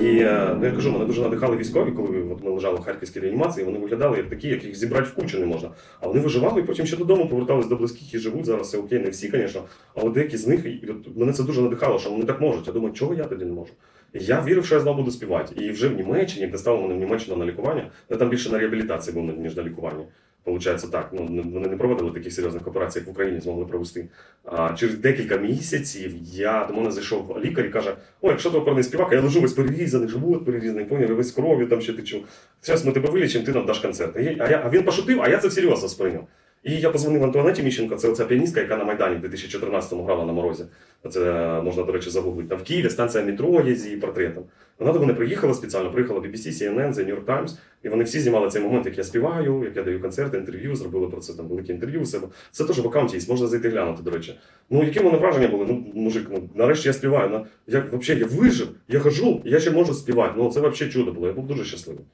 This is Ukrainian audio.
І е, ну, я кажу, мене дуже надихали військові, коли от ми лежали в харківській реанімації, вони виглядали як такі, яких зібрати в кучу не можна. А вони виживали і потім ще додому повертались до близьких і живуть. Зараз все окей, не всі, звісно. Але деякі з них, і от мене це дуже надихало, що вони так можуть. Я думаю, чого я тоді не можу? Я вірив, що я знову буду співати. І вже в Німеччині, як доставили мене в Німеччину на лікування, я там більше на реабілітації був, ніж на лікуванні. Получається так. Ну вони не проводили таких серйозних операцій, як в Україні змогли провести. А через декілька місяців я до мене зайшов лікар і каже: О, якщо ти оперний співак, я лежу весь перерізаний, живот перерізаний, поняв, весь кров'ю там ще течу. Зараз ми тебе вилічимо, ти нам даш концерт. А, я, а, він пошутив, а я це всерйозно сприйняв. І я позвонив Антуанеті Міщенко, це оця піаністка, яка на Майдані в 2014-му грала на морозі. Це можна, до речі, загуглити. Там в Києві станція метро є з її портретом. Вона до мене приїхала спеціально, приїхала BBC, CNN, The New York Times, і вони всі знімали цей момент, як я співаю, як я даю концерти, інтерв'ю, зробили про це там велике інтерв'ю себе. Це теж в аккаунті є, можна зайти глянути, до речі. Ну, які в враження були? Ну, мужик, ну нарешті я співаю. Я, взагалі, я вижив, я хожу, я ще можу співати. Ну, це взагалі чудо було. Я був дуже щасливий.